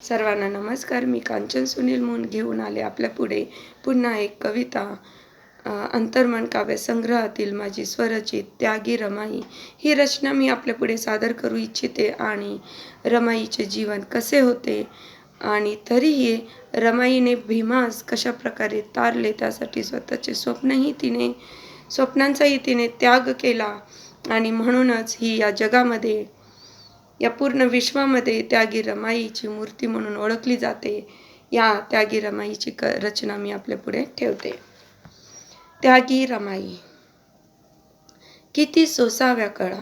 सर्वांना नमस्कार मी कांचन सुनील मुन घेऊन आले आपल्या पुढे. पुन्हा एक कविता अंतर्मन काव्य संग्रहातील माझी स्वरचित त्यागी रमाई. ही रचना मी आपल्या पुढे सादर करू इच्छिते आणि रमाईचे जीवन कसे होते आणि तरीही रमाईने भीमास कशा प्रकारे तारले त्यासाठी स्वतःचे स्वप्नही तिने स्वप्नांचाही तिने त्याग केला आणि म्हणूनच ही या जगामध्ये या पूर्ण विश्वामध्ये त्यागी रमाईची मूर्ती म्हणून ओळखली जाते. या त्यागी रमाईची क रचना मी आपल्या पुढे ठेवते. त्यागी रमाई. किती सोसाव्या कळा.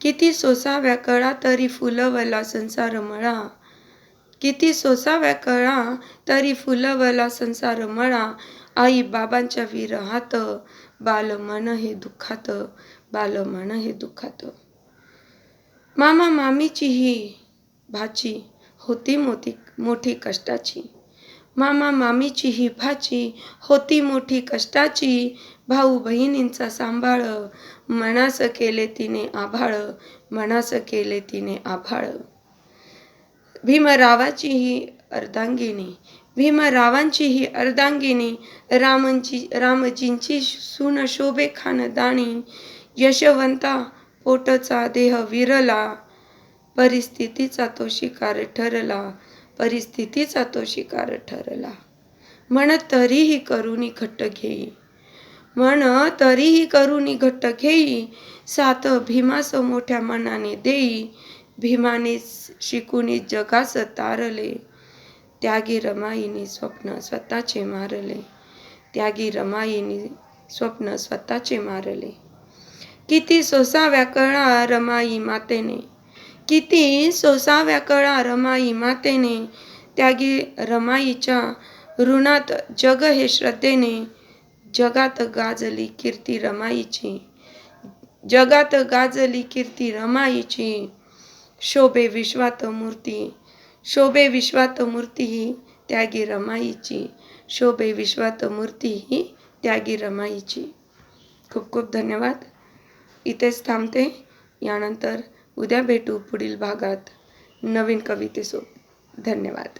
किती सोसाव्या कळा तरी फुलवला संसार मळा. किती सोसाव्या कळा तरी फुलवला संसार मळा. आई बाबांच्या विरहात बाल मन हे दुःखात. बाल मन हे दुःखात. मामा मामीची ही भाची होती मोती मोठी कष्टाची. मामा मामीची ही भाची होती मोठी कष्टाची. भाऊ बहिणींचा सांभाळ मनास केले तिने आभाळ मनास केले तिने आभाळ. भीमरावाची ही अर्धांगिनी भीमरावांची ही अर्धांगिनी रामांची रामजींची सून शोभे खानदाणी यशवंता पोटचा देह विरला परिस्थितीचा तो शिकार ठरला परिस्थितीचा तो शिकार ठरला. म्हण तरीही करुणी घट्ट घेई. म्हण तरीही करुणी घट्ट घेई सात भीमास मोठ्या मनाने देई भीमाने शिकुनी जगास तारले. त्यागी रमाईने स्वप्न स्वतःचे मारले. त्यागी रमाईने स्वप्न स्वतःचे मारले. किती सोसाव्या कळा रमाई मातेने. किती सोसाव्या कळा रमाई मातेने. त्यागी रमाईच्या ऋणात जग हे श्रद्धेने. जगात गाजली कीर्ती रमाईची. जगात गाजली कीर्ती रमाईची. शोभे विश्वात मूर्ती. शोभे विश्वात मूर्ती ही त्यागी रमाईची. शोभे विश्वात मूर्ती ही त्यागी रमाईची. खूप खूप धन्यवाद. इथेच थांबते. यानंतर उद्या भेटू पुढील भागात. नवीन कवितेसोबत. धन्यवाद.